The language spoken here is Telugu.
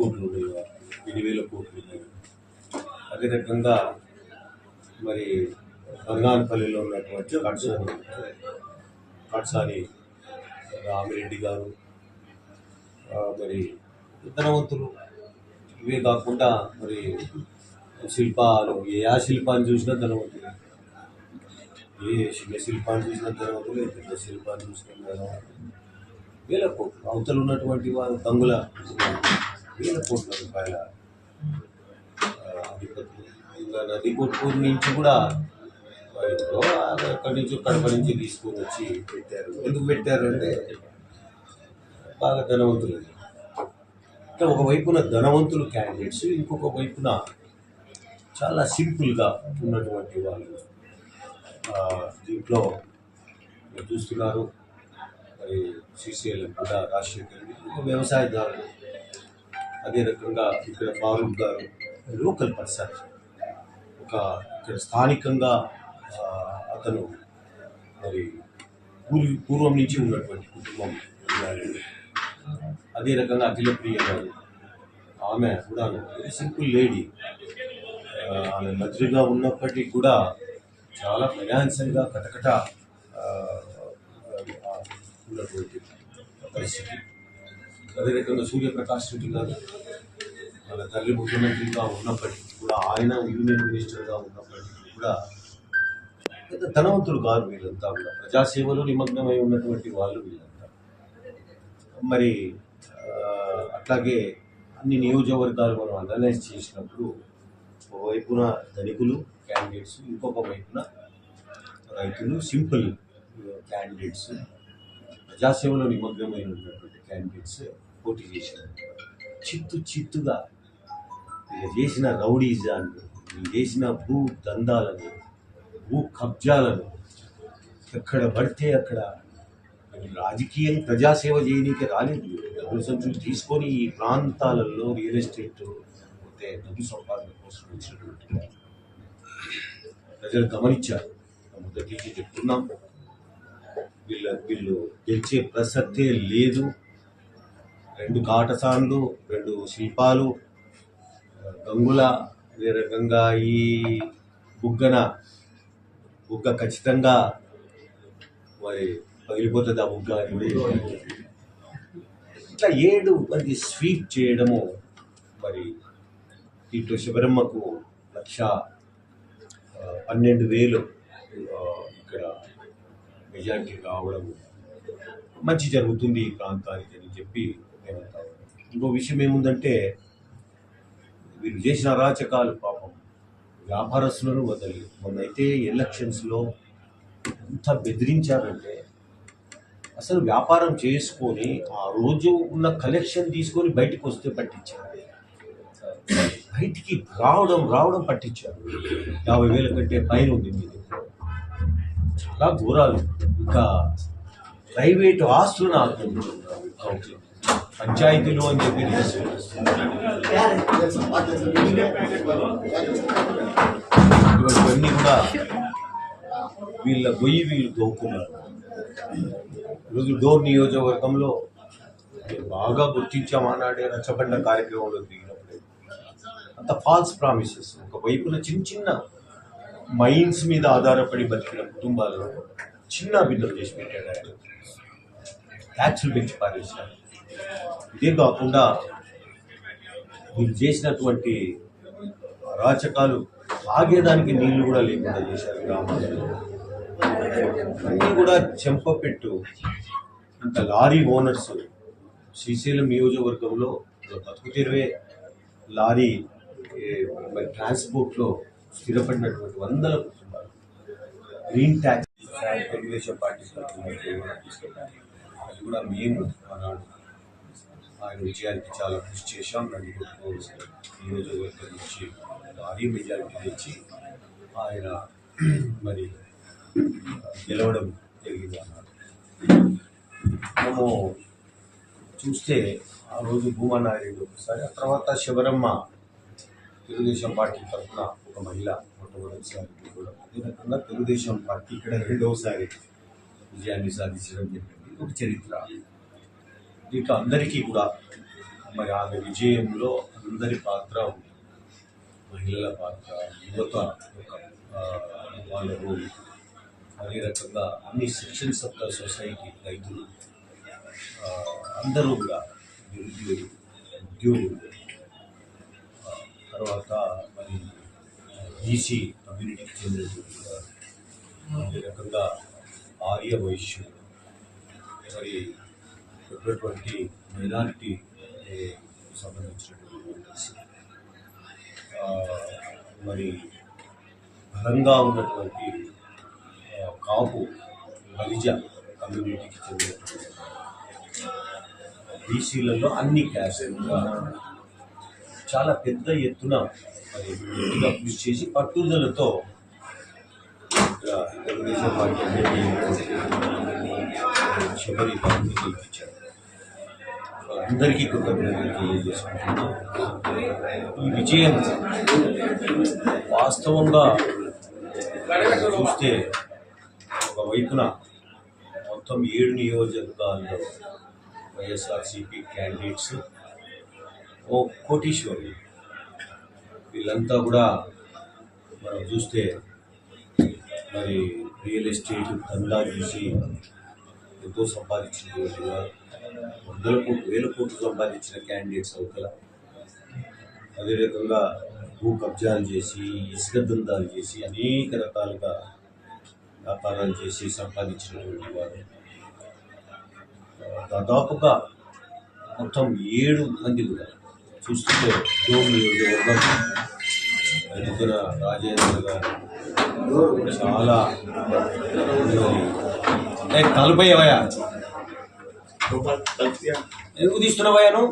కోట్లు ఉన్నాయి. ఎన్ని వేల కోట్లు ఉన్నాయి. అదే రకంగా మరి రంగానపల్లిలో ఉన్నటువంటి కట్సాని కట్సాని రామిరెడ్డి గారు మరి ధనవంతులు ఇవే కాకుండా మరి శిల్పాలు ఏ ఆ శిల్పాన్ని చూసినా ధనవంతులు. ఏ చిన్న శిల్పాన్ని చూసినా ధనవంతులు ఏ పెద్ద శిల్పాన్ని చూసినా ధనవంతులు. వేల కోట్లు. అవతలు ఉన్నటువంటి వారు తంగుల వేల కోట్ల రూపాయల ఇంకా నుంచి కూడా అక్కడి నుంచి కడప నుంచి తీసుకొని వచ్చి పెట్టారు ఎందుకు పెట్టారు అంటే బాగా ధనవంతులు అంటే ఒకవైపున ధనవంతులు క్యాండిడేట్స్ ఇంకొక వైపున చాలా సింపుల్గా ఉన్నటువంటి వాళ్ళు దీంట్లో చూస్తున్నారు మరి సిసిఎల్ కూడా రాజశేఖర్ వ్యవసాయదారులు అదే రకంగా ఇక్కడ ఫారూక్ గారు లోకల్ పర్సన్ ఒక ఇక్కడ స్థానికంగా అతను మరి పూర్వ పూర్వం నుంచి ఉన్నటువంటి కుటుంబం అదే రకంగా అఖిలప్రియ గారు ఆమె కూడా వెరీ సింపుల్ లేడీ ఆమె మంత్రిగా ఉన్నప్పటికీ కూడా చాలా ఫైనాన్షియల్గా కటకట ఉన్నటువంటి పరిస్థితి. అదే సూర్యప్రకాష్ రెడ్డి గారు వాళ్ళ తల్లి ముఖ్యమంత్రిగా ఉన్నప్పటికీ కూడా ఆయన యూనియన్ మినిస్టర్గా ఉన్నప్పటికీ కూడా పెద్ద ధనవంతులు కాదు వీళ్ళంతా కూడా. ప్రజాసేవలో నిమగ్నమై ఉన్నటువంటి వాళ్ళు వీళ్ళంతా. మరి అట్లాగే అన్ని నియోజకవర్గాలు మనం అనలైజ్ చేసినప్పుడు ఒకవైపున ధనికులు క్యాండిడేట్స్ ఇంకొక వైపున రైతులు సింపుల్ క్యాండిడేట్స్ ప్రజాసేవలో నిమగ్నమై ఉన్నటువంటి క్యాండిడేట్స్ పోటీ చేసినారు. చిత్తు చిత్తుగా చేసిన రౌడీజాన్ని వీళ్ళు చేసిన భూ దందాలను భూ కబ్జాలను ఎక్కడ పడితే అక్కడ రాజకీయం ప్రజాసేవ చేయనీకి రాలేదు. డబ్బులు సంచులు తీసుకొని ఈ ప్రాంతాలలో రియల్ ఎస్టేట్ పోతే డబ్బు సంపాదన కోసం వచ్చినటువంటి ప్రజలు గమనించారు. మొదటి చెప్తున్నాం. వీళ్ళ వీళ్ళు గెలిచే ప్రసక్తే లేదు. రెండు కాటసాన్లు రెండు శిల్పాలు గంగుల అదే రకంగా ఈ బుగ్గన బుగ్గ ఖచ్చితంగా మరి పగిలిపోతుంది ఆ బుగ్గ ఇట్లా ఏడు మంది స్వీప్ చేయడము మరి ఇటు శివరమ్మకు లక్ష పన్నెండు వేలు ఇక్కడ మెజార్టీ రావడం మంచి జరుగుతుంది ఈ ప్రాంతానికి అని చెప్పి ఇంకో విషయం ఏముందంటే వీళ్ళు చేసిన అరాచకాలు పాపం. వ్యాపారస్తులను వదలి మొన్నైతే ఎలక్షన్స్లో ఎంత బెదిరించారంటే అసలు వ్యాపారం చేసుకొని ఆ రోజు ఉన్న కలెక్షన్ తీసుకొని బయటకు వస్తే పట్టించారు. బయటికి రావడం రావడం పట్టించారు. యాభై వేల కంటే పైన ఉంది మీది. చాలా ఘోరాలు. ఇంకా ప్రైవేటు ఆస్తులను ఆక్రమించుకున్నారు పంచాయతీలు అని చెప్పి ఇవన్నీ కూడా వీళ్ళ గొయ్యి వీళ్ళు దోకున్నారు ఈరోజు డోర్ నియోజకవర్గంలో నేను బాగా గుర్తించామన్నాడే రచ్చబండ కార్యక్రమంలో దిగినప్పుడు. అంత ఫాల్స్ ప్రామిసెస్ ఒక వైపున చిన్న చిన్న మైన్స్ మీద ఆధారపడి బతికిన కుటుంబాలను చిన్న అభివృద్ధి చేసి పెట్టాడు ఆయన. ట్యాక్సులు పెంచి పారేశారు ఇదే కాకుండా వీళ్ళు చేసినటువంటి అరాచకాలు తాగేదానికి నీళ్ళు కూడా లేకుండా చేశారు గ్రామాల్లో. అన్నీ కూడా చెంపపెట్టు అంత లారీ ఓనర్స్ శ్రీశైలం నియోజకవర్గంలో బతుకు లారీ మరి ట్రాన్స్పోర్ట్లో స్థిరపడినటువంటి వందల కుటుంబాలు. గ్రీన్ ట్యాక్స్ తెలుగుదేశం పార్టీ అది కూడా మేము ఆనాడు ఆయన విజయానికి చాలా కృషి చేశాం. నన్ను కొట్టుకోవాల్సిన నియోజకవర్గం నుంచి భారీ మెజారిటీ తెచ్చి ఆయన మరి గెలవడం జరిగింది అన్నారు. మనము చూస్తే ఆ రోజు భూమనాయుడు ఒకసారి ఆ తర్వాత శివరమ్మ తెలుగుదేశం పార్టీ తరఫున ఒక మహిళ మొట్టమొదటిసారి కూడా అదే రకంగా తెలుగుదేశం పార్టీ ఇక్కడ రెండవసారి విజయాన్ని సాధించడం జరిగింది. ఒక చరిత్ర. దీంట్లో అందరికీ కూడా మరి ఆమె విజయంలో అందరి పాత్ర మహిళల పాత్ర యువత యొక్క వాళ్ళ రోల్ అదే రకంగా అన్ని సెక్షన్స్ ఆఫ్ ద సొసైటీ రైతులు అందరూ కూడా నిరుద్యోగులు ఉద్యోగులు తర్వాత మరి బీసీ కమ్యూనిటీకి చెందిన అదే రకంగా ఆర్య వైశ్యులు. మరి ఉన్నటువంటి మైనారిటీ సంబంధించినటువంటి voters. మరి బలంగా ఉన్నటువంటి కాపు బలిజ కమ్యూనిటీకి చెందినటువంటి బీసీలలో అన్ని క్యాస్ట్గా చాలా పెద్ద ఎత్తున మరి గట్టిగా కృషి చేసి పట్టుదలతో తెలుగుదేశం పార్టీ అభ్యర్థి శబరి గారిని గెలిపించారు అందరికీ కృతజ్ఞతలు తెలియజేసుకుంటున్నాను. ఈ విజయం వాస్తవంగా చూస్తే ఒకవైపున మొత్తం ఏడు నియోజకవర్గాల్లో వైఎస్ఆర్సీపీ క్యాండిడేట్స్ ఓ కోటీశ్వరులు. వీళ్ళంతా కూడా మనం చూస్తే మరి రియల్ ఎస్టేట్ దందా చూసి ఎంతో సంపాదించినటువంటి వారు. వందల కోట్లు వేల కోట్లు సంపాదించిన క్యాండిడేట్స్ అవతల. అదేవిధంగా భూ కబ్జాలు చేసి ఇసుక దందాలు చేసి అనేక రకాలుగా వ్యాపారాలు చేసి సంపాదించినటువంటి వారు. దాదాపుగా మొత్తం ఏడు మంది కూడా చూస్తుంటే డోమ్ నియోజకవర్గం ఎదుగున రాజేంద్ర గారు చాలా నలభై అవయా ఎందుకు తీస్తున్నావయ్యా నువ్వు